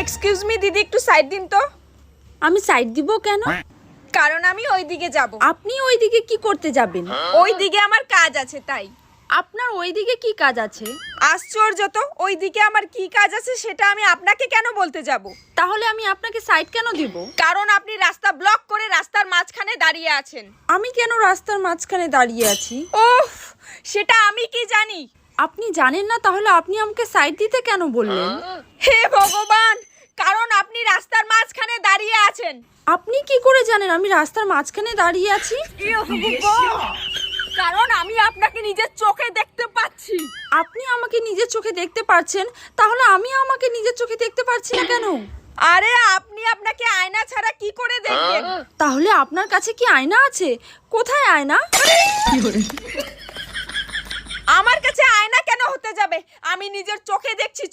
Excuse me দিদি একটু side দিন তো। আমি সাইড দিব কেন? কারণ আমি ওই দিকে যাব। আপনি ওইদিকে কি করতে যাবেন? ওই দিকে আমার কাজ আছে তাই। আপনার ওইদিকে কি কাজ আছে? আশ্চর্য তো ওই দিকে আমার কি কাজ আছে সেটা আমি আপনাকে কেন বলতে যাব? তাহলে আমি আপনাকে সাইড কেন দিব? কারণ আপনি রাস্তা ব্লক করে রাস্তার মাঝখানে দাঁড়িয়ে আছেন। আমি কেন রাস্তার মাঝখানে দাঁড়িয়ে আছি? ওফ সেটা আমি কি জানি? আপনি জানেন না তাহলে আপনি আমাকে সাইড দিতে কেন বললেন? হে ভগবান কারণ আপনি রাস্তার মাঝখানে আছেন আপনি কি করে জানেন? আমি রাস্তার মাঝখানে দাঁড়িয়ে আছি। কারণ আমি আপনাকে নিজের চোখে দেখতে পাচ্ছি। আপনি আমাকে নিজের চোখে দেখতে পারছেন? তাহলে আমি আমাকে নিজের চোখে দেখতে পারছি না কেন? আরে আপনি আপনাকে আয়না ছাড়া কি করে দেখবেন? তাহলে আপনার কাছে কি আয়না আছে? কোথায় আয়না? আমার কাছে আয়না কেন হতে যাবে? আমি নিজের চোখে দেখছি